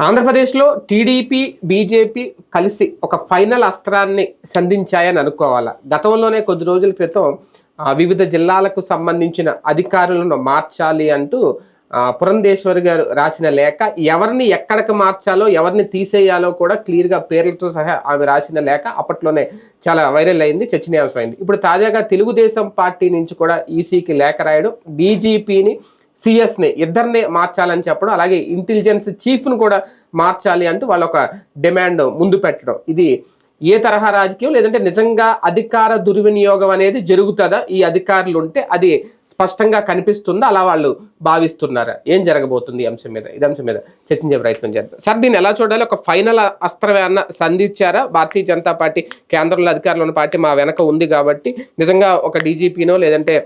ఆంధ్రప్రదేశ్లో TDP BJP కలిసి ఒక ఫైనల్ అస్త్రాన్ని సంధించాయని అనుకోవాలా? గతంలోనే కొద్ది రోజుల క్రితం ఆ, వివిధ జిల్లాలకు సంబంధించిన అధికారులను మార్చాలి అంటూ పురంధేశ్వరి గారు రాసిన లేఖ ఎవరిని ఎక్కడికి మార్చాలో ఎవరిని తీసేయాలో కూడా క్లియర్గా పేర్లతో సహా ఆమె రాసిన లేఖ అప్పట్లోనే చాలా వైరల్ అయింది చర్చనీయాంశమైంది. ఇప్పుడు తాజాగా తెలుగుదేశం పార్టీ నుంచి కూడా ఈసీకి లేఖ రాయడం డీజీపీని సిఎస్ని ఇద్దరిని మార్చాలని చెప్పడం అలాగే ఇంటెలిజెన్స్ చీఫ్ను కూడా మార్చాలి అంటూ వాళ్ళ ఒక డిమాండ్ ముందు పెట్టడం. ఇది ఏ తరహా రాజకీయం? లేదంటే నిజంగా అధికార దుర్వినియోగం అనేది జరుగుతుందా? ఈ అధికారులు ఉంటే అది స్పష్టంగా కనిపిస్తుందా? అలా వాళ్ళు భావిస్తున్నారా? ఏం జరగబోతుంది ఈ అంశం మీద? ఇది అంశం మీద చర్చించే ప్రయత్నం చేద్దాం. సార్ దీన్ని ఎలా చూడాలి? ఒక ఫైనల్ అస్త్రం సంధించారా? భారతీయ జనతా పార్టీ కేంద్రంలో అధికారంలో ఉన్న పార్టీ మా వెనక ఉంది కాబట్టి నిజంగా ఒక డీజీపీనో లేదంటే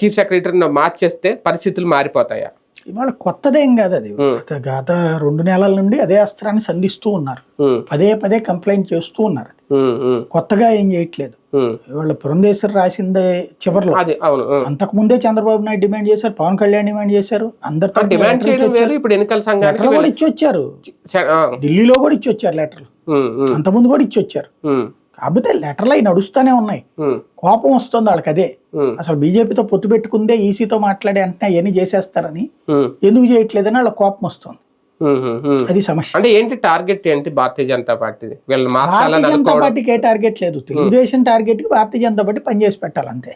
చీఫ్ సెక్రటరీనో మార్చేస్తే పరిస్థితులు మారిపోతాయా? ఇవాళ కొత్తదేం కాదు అది. గత- రెండు నెలల నుండి అదే అస్త్రాన్ని సంధిస్తూ ఉన్నారు. పదే పదే కంప్లైంట్ చేస్తూ ఉన్నారు అది. కొత్తగా ఏం చేయట్లేదు. ఇవాళ పురంధేశ్వర్ రాసిందే చివరిలో. అంతకు ముందే చంద్రబాబు నాయుడు డిమాండ్ చేశారు పవన్ కళ్యాణ్ డిమాండ్ చేశారు అందరితో లెటర్లు కూడా ఇచ్చి వచ్చారు. ఢిల్లీలో కూడా ఇచ్చి వచ్చారు లెటర్లు. అంతకుముందు కూడా ఇచ్చి వచ్చారు. కాకపోతే లెటర్లు అవి నడుస్తూనే ఉన్నాయి. కోపం వస్తుంది వాళ్ళకి అదే. అసలు బీజేపీతో పొత్తు పెట్టుకుందే ఈసీతో మాట్లాడే అంటే అవన్నీ చేసేస్తారని ఎందుకు చేయట్లేదని వాళ్ళ కోపం వస్తుంది. అది సమస్య. అంటే ఏంటి టార్గెట్ ఏంటి భారతీయ జనతా పార్టీ భారతీయ జనతా పార్టీకి ఏ టార్గెట్ లేదు. తెలుగుదేశం టార్గెట్కి భారతీయ జనతా పార్టీ పనిచేసి పెట్టాలి అంతే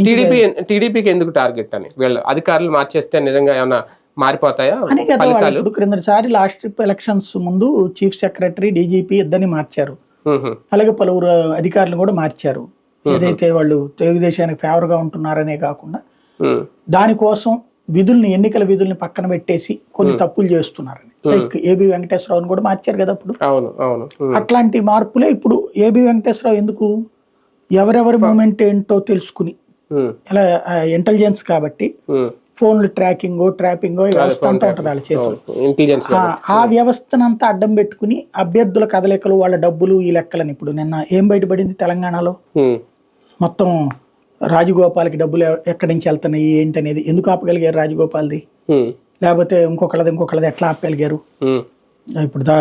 టీడీపీ టీడీపీకి ఎందుకు టార్గెట్ అని? వీళ్ళు అధికారులు మార్చేస్తే నిజంగా ఏమైనా మారిపోతాయా? అని కదా ఇప్పుడు క్రిందసారి లాస్ట్ ఎలక్షన్స్ ముందు చీఫ్ సెక్రటరీ డీజీపీ ఇద్దరిని మార్చారు. అలాగే పలువురు అధికారులు కూడా మార్చారు. ఏదైతే వాళ్ళు తెలుగుదేశానికి ఫేవర్గా ఉంటున్నారనే కాకుండా దానికోసం విధుల్ని ఎన్నికల విధుల్ని పక్కన పెట్టేసి కొన్ని తప్పులు చేస్తున్నారని. లైక్ ఏబి వెంకటేశ్వరరావుని కూడా మార్చారు కదా అప్పుడు. అట్లాంటి మార్పులే ఇప్పుడు ఏబి వెంకటేశ్వరరావు ఎందుకు? ఎవరెవరి మూమెంట్ ఏంటో తెలుసుకుని. ఇలా ఇంటెలిజెన్స్ కాబట్టి. ఫోన్లు ట్రాకింగ్ ట్రాపింగ్ వ్యవస్థ అంతా ఉంటుంది వాళ్ళ చేతిలో. ఆ- వ్యవస్థనంతా అడ్డం పెట్టుకుని అభ్యర్థుల కదలికలు వాళ్ళ డబ్బులు ఈ లెక్కలని ఇప్పుడు నిన్న ఏం బయటపడింది తెలంగాణలో? మొత్తం రాజగోపాల్కి డబ్బులు ఎక్కడి నుంచి వెళ్తున్నాయి ఏంటి అనేది ఎందుకు ఆపగలిగారు రాజగోపాల్ది? లేకపోతే ఇంకొకళ్ళది ఇంకొకళ్ళది ఎట్లా ఆపగలిగారు? ఇప్పుడు దా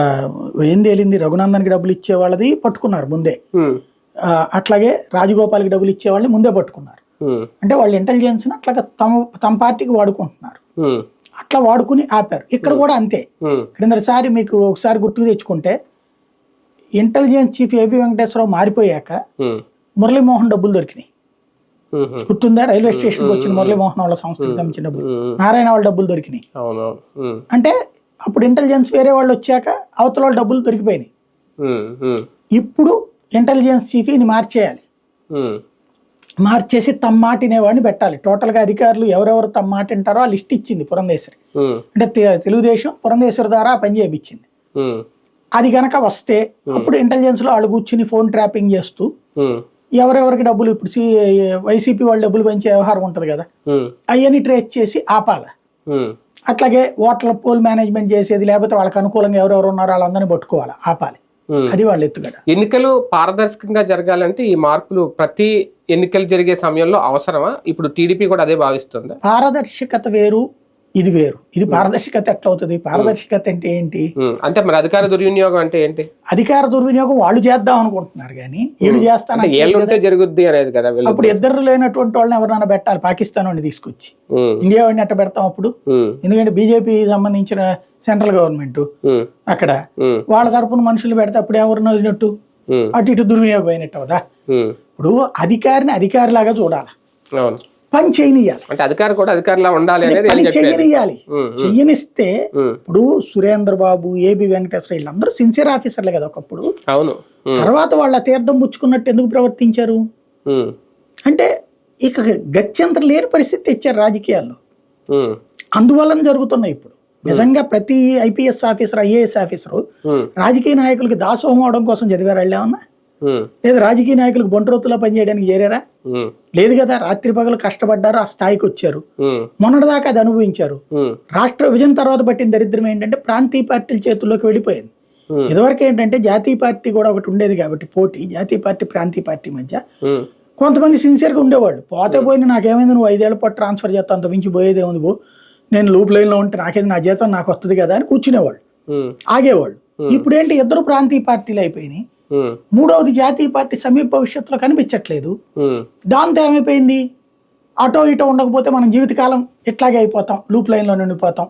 ఏం తేలింది? రఘునందన్కి డబ్బులు ఇచ్చే వాళ్ళది పట్టుకున్నారు ముందే. అట్లాగే రాజగోపాల్కి డబ్బులు ఇచ్చే వాళ్ళని ముందే పట్టుకున్నారు. అంటే వాళ్ళు ఇంటెలిజెన్స్ అట్లాగా తమ తమ పార్టీకి వాడుకుంటున్నారు. అట్లా వాడుకుని ఆపారు. ఇక్కడ కూడా అంతే. క్రిందసారి మీకు ఒకసారి గుర్తుకు తెచ్చుకుంటే ఇంటెలిజెన్స్ చీఫ్ ఏబి వెంకటేశ్వరరావు మారిపోయాక మురళీమోహన్ డబ్బులు దొరికినాయి. గుర్తుందా? రైల్వే స్టేషన్కి వచ్చిన మురళీమోహన్ వాళ్ళ సంస్థకి సంబంధించిన డబ్బులు. నారాయణ వాళ్ళ డబ్బులు దొరికినాయి. అంటే అప్పుడు ఇంటెలిజెన్స్ వేరే వాళ్ళు వచ్చాక అవతల వాళ్ళ డబ్బులు దొరికిపోయినాయి. ఇప్పుడు ఇంటెలిజెన్స్ చీఫ్ని మార్చేయాలి. మార్చేసి తమ మాట వినేవాడిని పెట్టాలి. టోటల్గా అధికారులు ఎవరెవరు తమ మాట వింటారో ఆ లిస్ట్ ఇచ్చింది పురంధేశ్వరి. అంటే తెలుగుదేశం పురంధేశ్వరి ద్వారా పని చేయించింది అది గనక వస్తే అప్పుడు ఇంటెలిజెన్స్లో వాళ్ళు కూర్చుని ఫోన్ ట్రాపింగ్ చేస్తూ ఎవరెవరికి డబ్బులు ఇప్పుడు సి వైసీపీ వాళ్ళు డబ్బులు పంచే వ్యవహారం ఉంటుంది కదా? అవన్నీ ట్రేస్ చేసి ఆపాలి. అట్లాగే ఓట్ల పోల్ మేనేజ్మెంట్ చేసేది లేకపోతే వాళ్ళకి అనుకూలంగా ఎవరెవరు ఉన్నారో వాళ్ళందరినీ పట్టుకోవాలి. ఆపాలి. అది వాళ్ళ ఎత్తుగడ. ఎన్నికలు పారదర్శకంగా జరగాలంటే ఈ మార్పులు ప్రతి ఎన్నికలు జరిగే సమయంలో అవసరమా? ఇప్పుడు టీడీపీ కూడా అదే భావిస్తుందా? పారదర్శకత వేరు ఇది వేరు. ఇది పారదర్శకత ఎట్లా అవుతుంది? పారదర్శకత అంటే ఏంటి? అంటే మరి అధికార దుర్వినియోగం అంటే ఏంటి? అధికార దుర్వినియోగం వాళ్ళు చేద్దాం అనుకుంటున్నారు కానీ వీళ్ళు చేస్తాను జరుగుద్ది అనేది కదా అప్పుడు ఇద్దరు లేనటువంటి వాళ్ళని ఎవరైనా పెట్టాలి? పాకిస్తాన్ వాడిని తీసుకొచ్చి. ఇండియా వాడిని ఎట్ట పెడతాం అప్పుడు? ఎందుకంటే బీజేపీ సంబంధించిన సెంట్రల్ గవర్నమెంట్ అక్కడ. వాళ్ళ తరపున మనుషులు పెడితే అప్పుడు ఎవరిని వదిలినట్టు? అటు ఇటు దుర్వినియోగం అయినట్టు అవుదా? ఉమ్, ఇప్పుడు అధికారిని అధికారిలాగా చూడాలి? పని చేయనియాలి అంటే అధికారి కూడా అధికారిలా ఉండాలి పని చేయనియాలి చెయ్యనిస్తే ఉమ్, ఇప్పుడు సురేంద్ర బాబు ఏబి వెంకటేశ్వర వీళ్ళందరూ సిన్సియర్ ఆఫీసర్లే కదా ఒకప్పుడు. అవును. తర్వాత వాళ్ళ తీర్థం పుచ్చుకున్నట్టు ఎందుకు ప్రవర్తించారు? అంటే ఇక గత్యంతరం లేని పరిస్థితి తెచ్చారు రాజకీయాల్లో. అందువలన జరుగుతున్నాయి ఇప్పుడు. నిజంగా ప్రతి ఐపీఎస్ ఆఫీసర్ ఐఏఎస్ ఆఫీసరు రాజకీయ నాయకులకి దాసోహం అవడం కోసం చదివారు వెళ్ళామన్నా? లేదా రాజకీయ నాయకులకు బొంటరోతులో పనిచేయడానికి చేరారా? లేదు కదా రాత్రి పగలు కష్టపడ్డారు ఆ స్థాయికి వచ్చారు. మొన్నటిదాకా అది అనుభవించారు. రాష్ట్ర విభజన తర్వాత పట్టిన దరిద్రం ఏంటంటే ప్రాంతీయ పార్టీల చేతుల్లోకి వెళ్ళిపోయింది. ఇదివరకు ఏంటంటే జాతీయ పార్టీ కూడా ఒకటి ఉండేది కాబట్టి పోటీ జాతీయ పార్టీ ప్రాంతీయ పార్టీ మధ్య. కొంతమంది సిన్సియర్గా ఉండేవాళ్ళు. పోతే పోయిన నాకేమైంది నువ్వు ఐదేళ్ళ పాటు ట్రాన్స్ఫర్ చేస్తా అంత మించి పోయేది ఏముంది పో. నేను లూప్ లైన్లో ఉంటే నాకేది నా జీతం నాకు వస్తుంది కదా అని కూర్చునేవాళ్ళు. ఆగేవాళ్ళు. ఇప్పుడు ఏంటి ఇద్దరు ప్రాంతీయ పార్టీలు అయిపోయినాయి. మూడవది జాతీయ పార్టీ సమీప భవిష్యత్తులో కనిపించట్లేదు. దాంతో ఏమైపోయింది? అటో ఇటో ఉండకపోతే మనం జీవితకాలం ఇట్లాగే అయిపోతాం లూప్ లైన్లో నిండిపోతాం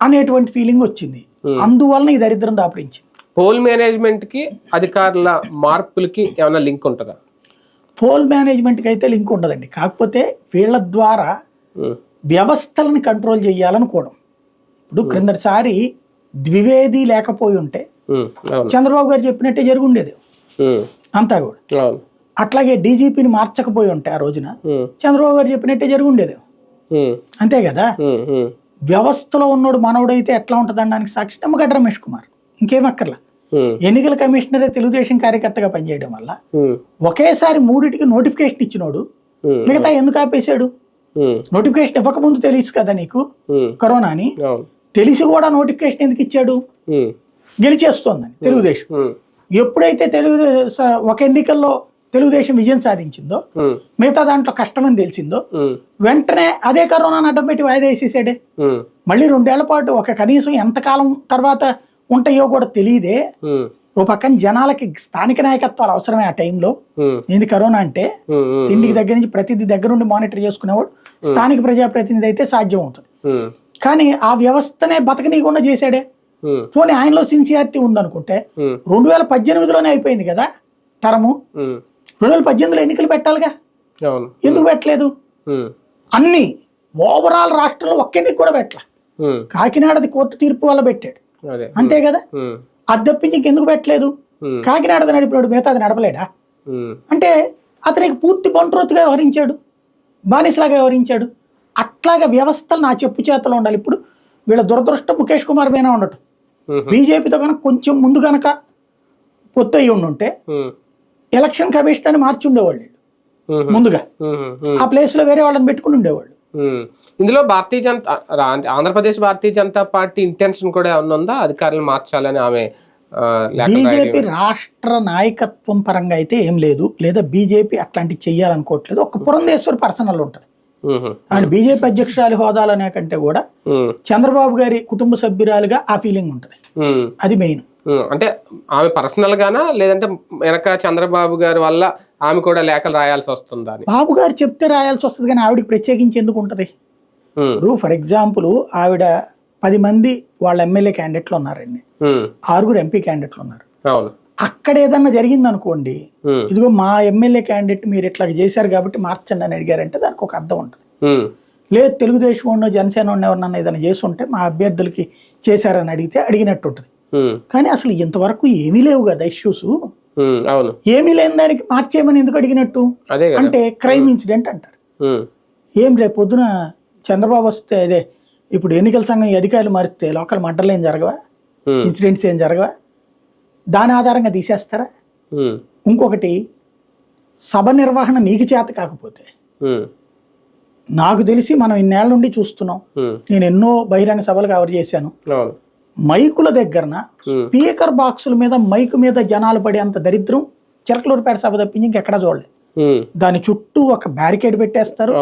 అనేటువంటి ఫీలింగ్ వచ్చింది. అందువలన ఈ దరిద్రం దాపరించింది. పోల్ మేనేజ్మెంట్కి అధికారుల మార్పులకి ఏమైనా లింక్ ఉంటుందా? పోల్ మేనేజ్మెంట్కి అయితే లింక్ ఉండదండి. కాకపోతే వీళ్ళ ద్వారా వ్యవస్థలను కంట్రోల్ చేయాలనుకోవడం. ఇప్పుడు క్రిందటిసారి ద్వివేది లేకపోయి ఉంటే చంద్రబాబు గారు చెప్పినట్టే జరుగుండేది. అంతా కూడా. అట్లాగే డీజీపీని మార్చకపోయి ఉంటే ఆ రోజున చంద్రబాబు గారు చెప్పినట్టే జరుగుండేది. అంతే కదా? వ్యవస్థలో ఉన్నోడు మనోడైతే ఎట్లా ఉంటుంది అనడానికి సాక్షి నిమ్మగడ్డ రమేష్ కుమార్. ఇంకేం అక్కర్లా? ఎన్నికల కమిషనరే తెలుగుదేశం కార్యకర్తగా పనిచేయడం వల్ల ఒకేసారి మూడిటికి నోటిఫికేషన్ ఇచ్చినోడు మిగతా ఎందుకు ఆపేశాడు? నోటిఫికేషన్ ఇవ్వకముందు తెలుసు కదా నీకు? ఉమ్, కరోనా అని అవును. తెలిసి కూడా నోటిఫికేషన్ ఎందుకు ఇచ్చాడు? గెలిచేస్తోందని తెలుగుదేశం. ఎప్పుడైతే తెలుగు ఒక ఎన్నికల్లో తెలుగుదేశం విజయం సాధించిందో మిగతా దాంట్లో కష్టమని తెలిసిందో వెంటనే అదే కరోనాను అడ్డం పెట్టి వాయిదా వేసేసాడే. మళ్ళీ రెండేళ్ళ పాటు ఒక కనీసం ఎంతకాలం తర్వాత ఉంటాయో కూడా తెలియదే. ఓ పక్కన జనాలకి స్థానిక నాయకత్వాలు అవసరమే ఆ టైంలో. ఏంది కరోనా అంటే? తిండికి దగ్గర నుంచి ప్రతిదీ దగ్గర నుండి మానిటర్ చేసుకునేవాడు. స్థానిక ప్రజాప్రతినిధి అయితే సాధ్యం అవుతుంది. కానీ ఆ వ్యవస్థనే బతకనీయకుండా చేశాడే. పోనీ ఆయనలో సిన్సియారిటీ ఉందనుకుంటే రెండు వేల పద్దెనిమిదిలోనే అయిపోయింది కదా టర్ము. రెండు వేల పద్దెనిమిదిలో ఎన్నికలు పెట్టాలిగా? ఎందుకు పెట్టలేదు? అన్ని ఓవరాల్ రాష్ట్రంలో ఒక్క ఎన్నిక కూడా పెట్టలే. కాకినాడది కోర్టు తీర్పు వల్ల పెట్టాడు. అంతే కదా? అది తప్పించి ఇంకెందుకు పెట్టలేదు? కాకినాడది నడిపినాడు మిగతాది నడపలేడా? అంటే అతనికి పూర్తి బంట్రోత్గా వ్యవహరించాడు. బానిసలాగా వ్యవహరించాడు. అట్లాగా వ్యవస్థలు నా చెప్పు చేతలో ఉండాలి. ఇప్పుడు వీళ్ళ దురదృష్టం ముఖేష్ కుమార్ పైన ఉండటం. బీజేపీతో కనుక కొంచెం ముందు కనుక పొత్తు అయ్యి ఉండుంటే ఎలక్షన్ కమిషన్ అని మార్చి ఉండేవాళ్ళు ముందుగా. ఆ ప్లేస్లో వేరే వాళ్ళని పెట్టుకుని ఉండేవాళ్ళు. ఇందులో భారతీయ జనతా ఆంధ్రప్రదేశ్ భారతీయ జనతా పార్టీ ఇంటెన్షన్ కూడా ఏమన్నా ఉందా? అధికారులను మార్చాలని ఆమె బీజేపీ. రాష్ట్ర నాయకత్వం పరంగా అయితే ఏం లేదు. లేదా బీజేపీ అట్లాంటివి చెయ్యాలనుకోవట్లేదు. ఒక పురంధేశ్వరి పర్సనల్ ఉంటుంది. అండ్ బీజేపీ అధ్యక్షురాలి హోదాలనే కంటే కూడా చంద్రబాబు గారి కుటుంబ సభ్యురాలుగా ఆ ఫీలింగ్ ఉంటుంది. అది మెయిన్. అంటే ఆమె పర్సనల్ గానా? లేదంటే వెనక చంద్రబాబు గారి వల్ల ఆమె కూడా లేఖలు రాయాల్సి వస్తుందా బాబు గారు చెప్తే రాయాల్సి వస్తుంది కానీ ఆవిడకి ప్రత్యేకించి ఎందుకు ఉంటుంది? ఇప్పుడు ఫర్ ఎగ్జాంపుల్ ఆవిడ పది మంది వాళ్ళ ఎమ్మెల్యే క్యాండిడేట్లు ఉన్నారండి. ఆరుగురు ఎంపీ క్యాండిడేట్లు ఉన్నారు. అవును. అక్కడ ఏదన్నా జరిగింది అనుకోండి ఇదిగో మా ఎమ్మెల్యే క్యాండిడేట్ మీరు ఇట్లా చేశారు కాబట్టి మార్చండి అని అడిగారంటే దానికి ఒక అర్థం ఉంటుంది. లేదు తెలుగుదేశం ఉన్న జనసేన ఉన్న ఎవరన్నా ఏదైనా చేసి ఉంటే మా అభ్యర్థులకి చేశారని అడిగితే అడిగినట్టు ఉంటుంది. కానీ అసలు ఇంతవరకు ఏమీ లేవు కదా ఇష్యూస్ అవును. ఏమీ లేని దానికి మార్చేయమని ఎందుకు అడిగినట్టు? అంటే క్రైమ్ ఇన్సిడెంట్ అంటారు. ఏం రేపు పొద్దున చంద్రబాబు వస్తే అదే ఇప్పుడు ఎన్నికల సంఘం అధికారులు మారితే లోకల్ మంటలు ఏం జరగవా? ఇన్సిడెంట్స్ ఏం జరగవా? దాని ఆధారంగా తీసేస్తారా? ఇంకొకటి సభ నిర్వహణ నీకు చేత కాకపోతే నాకు తెలిసి మనం ఇన్నేళ్ళ నుండి చూస్తున్నాం. నేను ఎన్నో బహిరంగ సభలు కవర్ చేశాను. మైకుల దగ్గరన స్పీకర్ బాక్సుల మీద మైకు మీద జనాలు పడే అంత దరిద్రం చిలకలూరుపేట సభ తప్పించి ఇంకెక్కడా చూడలేదు. దాని చుట్టూ ఒక బ్యారికేడ్ పెట్టేస్తారు.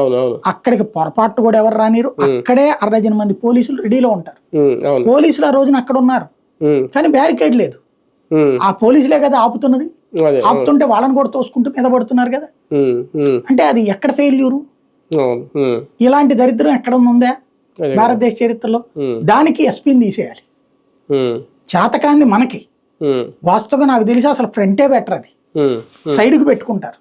అక్కడికి పొరపాటు కూడా ఎవరు రానిరు. అక్కడే అరడజన మంది పోలీసులు రెడీలో ఉంటారు. పోలీసులు ఆ రోజున అక్కడ ఉన్నారు. కానీ బ్యారికేడ్ లేదు. ఆ పోలీసులే కదా ఆపుతున్నది? ఆపుతుంటే వాళ్ళని కూడా తోసుకుంటూ మీద పడుతున్నారు కదా? అంటే అది ఎక్కడ ఫెయిల్యూరు? ఇలాంటి దరిద్రం ఎక్కడ ఉందా భారతదేశ చరిత్రలో? దానికి ఎస్పీని తీసేయాలి. చేతకాన్ని మనకి. వాస్తవంగా నాకు తెలిసి అసలు ఫ్రంటే బెటర్ అది. ఉమ్, సైడ్కి పెట్టుకుంటారు.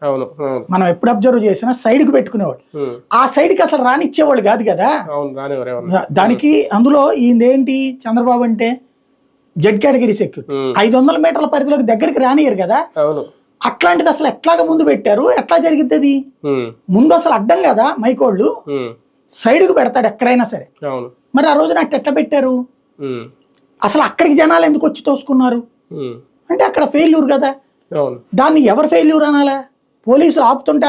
మనం ఎప్పుడు అబ్జర్వ్ చేసినా సైడ్కి పెట్టుకునేవాడు ఉమ్, ఆ సైడ్కి అసలు రానిచ్చేవాళ్ళు కాదు కదా? దానికి అందులో ఏంటి చంద్రబాబు అంటే జెడ్ కేటగిరీ సెక్యూరిటీ ఐదు వందల మీటర్ల పరిధిలోకి దగ్గరికి రానియరు కదా? అట్లాంటిది అసలు ఎట్లాగ ముందు పెట్టారు? ఎట్లా జరిగిద్ది అది ముందు అసలు అడ్డం కదా మైకోళ్ళు? సైడ్కి పెడతాడు ఎక్కడైనా సరే. మరి ఆ రోజున అట్ట ఎట్లా పెట్టారు? అసలు అక్కడికి జనాలు ఎందుకు వచ్చి తోసుకున్నారు? అంటే అక్కడ ఫెయిల్యూర్ కదా. దాన్ని ఎవరు ఫెయిల్యూర్ అనాలా? పోలీసులు ఆపుతుంటే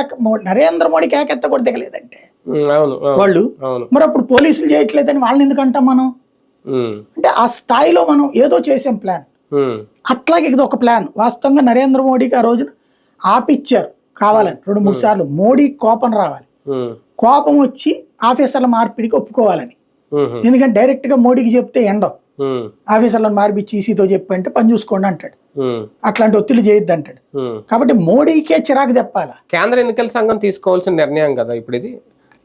నరేంద్ర మోడీ కేకెత్త కూడా దిగలేదంటే వాళ్ళు? మరి అప్పుడు పోలీసులు చేయట్లేదని వాళ్ళని ఎందుకు అంటాం మనం? అంటే ఆ స్థాయిలో మనం ఏదో చేసాం ప్లాన్ ఉమ్, అట్లాగే ఇది ఒక ప్లాన్ వాస్తవంగా నరేంద్ర మోడీకి ఆ రోజున ఆపిచ్చారు కావాలని. రెండు మూడు సార్లు. మోడీ కోపం రావాలి. కోపం వచ్చి ఆఫీసర్ల మార్పిడికి ఒప్పుకోవాలని. ఎందుకంటే డైరెక్ట్గా మోడీకి చెప్తే ఎండవు ఆఫీసర్లను మార్పిచ్చి ఈసీతో చెప్పంటే పని చూసుకోండి అంటాడు. అట్లాంటి ఒత్తిడి చేయొద్దు అంటాడు. కాబట్టి మోడీకే చిరాకు తెప్పాల? కేంద్ర ఎన్నికల సంఘం తీసుకోవాల్సిన నిర్ణయం కదా ఇప్పుడు ఇది?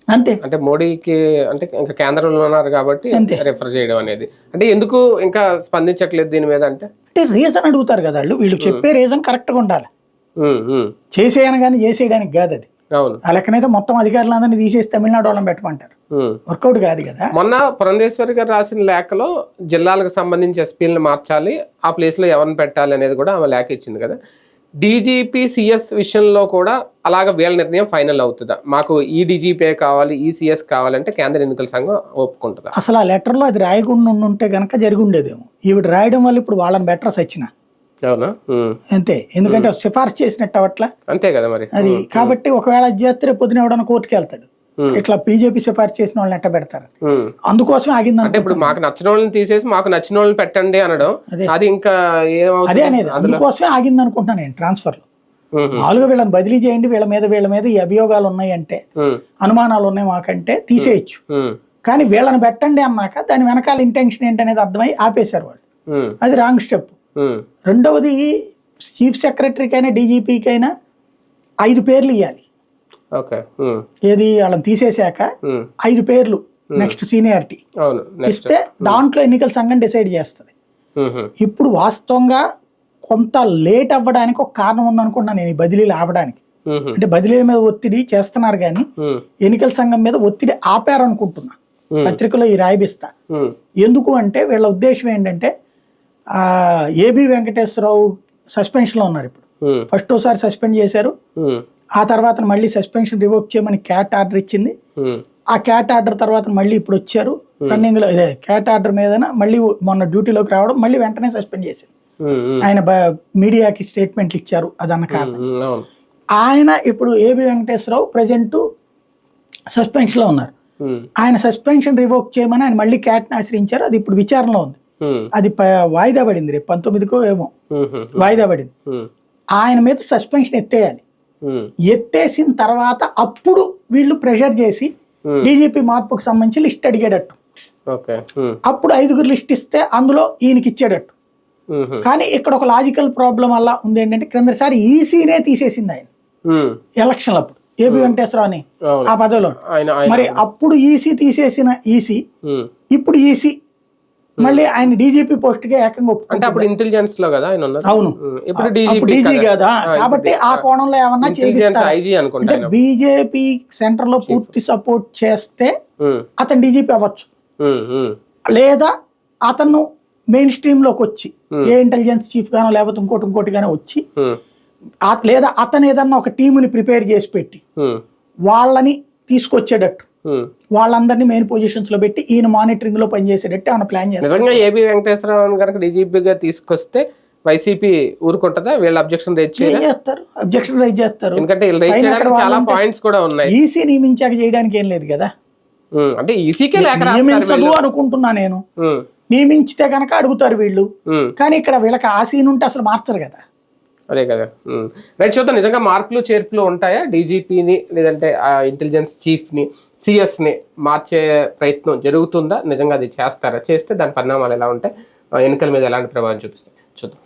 అంతే. అంటే మోడీకి అంటే ఇంకా కేంద్రంలో ఉన్నారు కాబట్టి. రిఫర్ చేయడం అనేది. అంటే ఎందుకు ఇంకా స్పందించట్లేదు దీని మీద అంటే? అంటే రీజన్ అడుగుతారు కదా వాళ్ళు. వీళ్ళు చెప్పే రీజన్ కరెక్ట్గా ఉండాలి. చేసేయను కానీ చేసేయడానికి కాదు అది. అవును. ఆ లెక్కనైతే మొత్తం అధికారులందరినీ తీసేసి తమిళనాడు వాళ్ళని పెట్టమంటారు. వర్కౌట్ కాదు కదా. మొన్న పురంధేశ్వరి గారు రాసిన లేఖలో జిల్లాలకు సంబంధించి ఎస్పీలను మార్చాలి ఆ ప్లేస్లో ఎవరిని పెట్టాలి అనేది కూడా ఆమె లేఖ ఇచ్చింది కదా. డీజీపీ సిఎస్ విషయంలో కూడా అలాగ వీళ్ళ నిర్ణయం ఫైనల్ అవుతుందా? మాకు ఈ డీజీపీ కావాలి ఈ సిఎస్ కావాలంటే కేంద్ర ఎన్నికల సంఘం ఒప్పుకుంటుందా? అసలు ఆ లెటర్లో అది రాయకుండా ఉంటే గనక జరిగి ఉండేదేమో ఈవిడ రాయడం వల్ల ఇప్పుడు వాళ్ళని బెటర్ సచ్చిన. అవునా? ఉమ్. అంతే. ఎందుకంటే సిఫార్సు చేసినట్టు అవట్లా అంతే కదా మరి. అది కాబట్టి ఒకవేళ చేస్తే పొద్దున ఎవడన్నా కోర్టుకి వెళ్తాడు. ఇట్లా బీజేపీ సిఫార్సు చేసిన వాళ్ళని ఎట్ట పెడతారు? ఉమ్. అందుకోసం ఆగింది అంటే ఇప్పుడు మాకు నచ్చిన వాళ్ళని తీసేసి మాకు నచ్చిన వాళ్ళని పెట్టండి అనడం అదే. ఇంకా అదే అనేది. అందుకోసమే ఆగింది అనుకుంటున్నాను నేను ట్రాన్స్ఫర్ ఉమ్, మామూలుగా వీళ్ళని బదిలీ చేయండి వీళ్ళ మీద వీళ్ళ మీద ఈ అభియోగాలు ఉన్నాయి అంటే ఉమ్, అనుమానాలు ఉన్నాయి మాకంటే తీసేయచ్చు. కానీ వీళ్ళని పెట్టండి అన్నాక దాని వెనకాల ఇంటెన్షన్ ఏంటనేది అర్థమై ఆపేశారు వాళ్ళు. అది రాంగ్ స్టెప్ రెండవది చీఫ్ సెక్రటరీకైనా డీజీపీకైనా ఐదు పేర్లు ఇవ్వాలి ఏది వాళ్ళని తీసేశాక ఐదు పేర్లు నెక్స్ట్ సీనియారిటీ ఇస్తే దాంట్లో ఎన్నికల సంఘం డిసైడ్ చేస్తుంది. ఇప్పుడు వాస్తవంగా కొంత లేట్ అవ్వడానికి ఒక కారణం ఉందనుకుంటున్నాను నేను ఈ బదిలీలు ఆపడానికి. అంటే బదిలీల మీద ఒత్తిడి చేస్తున్నారు కానీ ఎన్నికల సంఘం మీద ఒత్తిడి ఆపారనుకుంటున్నా. పత్రికలో ఈ రాయిపిస్తా ఉమ్, ఎందుకు అంటే వీళ్ళ ఉద్దేశం ఏంటంటే ఏబి వెంకటేశ్వరరావు సస్పెన్షన్లో ఉన్నారు ఇప్పుడు. ఫస్ట్ ఒకసారి సస్పెండ్ చేశారు. ఆ తర్వాత మళ్ళీ సస్పెన్షన్ రివోక్ చేయమని క్యాట్ ఆర్డర్ ఇచ్చింది. ఆ క్యాట్ ఆర్డర్ తర్వాత మళ్ళీ ఇప్పుడు వచ్చారు. రన్నింగ్లో ఇదే క్యాట్ ఆర్డర్ మీద మళ్ళీ మొన్న డ్యూటీలోకి రావడం మళ్ళీ వెంటనే సస్పెండ్ చేసింది ఆయన మీడియాకి స్టేట్మెంట్లు ఇచ్చారు. అదన్న కారణం. ఆయన ఇప్పుడు ఏబి వెంకటేశ్వరరావు ప్రజెంట్ సస్పెన్షన్లో ఉన్నారు. ఉమ్, ఆయన సస్పెన్షన్ రివోక్ చేయమని ఆయన మళ్ళీ క్యాట్ని ఆశ్రయించారు. అది ఇప్పుడు విచారణలో ఉంది. అది వాయిదా పడింది రేపు పంతొమ్మిదికో ఏమో. వాయిదా పడింది. ఆయన మీద సస్పెన్షన్ ఎత్తేయాలి. ఎత్తేసిన తర్వాత అప్పుడు వీళ్ళు ప్రెషర్ చేసి. డీజీపీ మార్పుకు సంబంధించి లిస్ట్ అడిగేటట్టు. అప్పుడు ఐదుగురు లిస్ట్ ఇస్తే అందులో ఈయనకి ఇచ్చేటట్టు. కానీ ఇక్కడ ఒక లాజికల్ ప్రాబ్లం వల్ల ఉంది ఏంటంటే క్రిందసారి ఈసీనే తీసేసింది ఆయన. ఉమ్, ఎలక్షన్లు అప్పుడు. ఏబి వెంకటేశ్వరరావు అని ఆ పదవిలో. మరి అప్పుడు ఈసీ తీసేసిన ఈసీ ఇప్పుడు ఈసీ మళ్ళీ ఆయన డీజీపీ పోస్ట్గా ఏకంగా అంటే అప్పుడు ఇంటెలిజెన్స్లో కదా ఆయన అవును. ఇప్పుడు డీజీ కదా. కాబట్టి ఆ కోణంలో ఏమన్నా చేయిస్తారు అంటే బీజేపీ సెంటర్లో పూర్తి సపోర్ట్ చేస్తే అతను డీజీపీ అవ్వచ్చు. లేదా అతను మెయిన్ స్ట్రీమ్లోకి వచ్చి ఏ ఇంటెలిజెన్స్ చీఫ్ గానో లేకపోతే ఇంకోటి ఇంకోటి గానో వచ్చి లేదా అతను ఏదన్నా ఒక టీముని ప్రిపేర్ చేసి పెట్టి వాళ్ళని తీసుకొచ్చేటట్టు. వాళ్ళందరినీ మెయిన్ పొజిషన్స్లో పెట్టి ఈయన మానిటరింగ్లో పనిచేసేటట్టు ఏమైనా ప్లాన్ చేస్తారు నిజంగా ఏబి వెంకటేశ్వరరావు కనుక డీజీపీగా తీసుకొస్తే వైసీపీ ఊరుకుంటుందా? వీళ్ళు అబ్జెక్షన్ చేయరా? చేస్తారు? అబ్జెక్షన్ రైజ్ చేస్తారు. ఎందుకంటే చాలా పాయింట్స్ కూడా ఉన్నాయి. ఈసీ నియమించాక చేయడానికి ఏం లేదు కదా? ఉమ్, అంటే ఈసీకే లేక రాస్తారు నియమించదు. అనుకుంటున్నా నేను. ఉమ్, నియమించితే కనుక అడుగుతారు వీళ్ళు. కానీ ఇక్కడ వీళ్ళకి ఆ సీన్ ఉంటే అసలు మార్చరు కదా. అదే కదా. రైట్ చూద్దాం నిజంగా మార్పులు చేర్పులు ఉంటాయా? డీజీపీని లేదంటే ఆ ఇంటెలిజెన్స్ చీఫ్ని సిఎస్ని మార్చే ప్రయత్నం జరుగుతుందా? నిజంగా అది చేస్తారా? చేస్తే దాని పరిణామాలు ఎలా ఉంటాయి? ఆ, ఎన్నికల మీద ఎలాంటి ప్రభావం చూపిస్తాయి? చూద్దాం.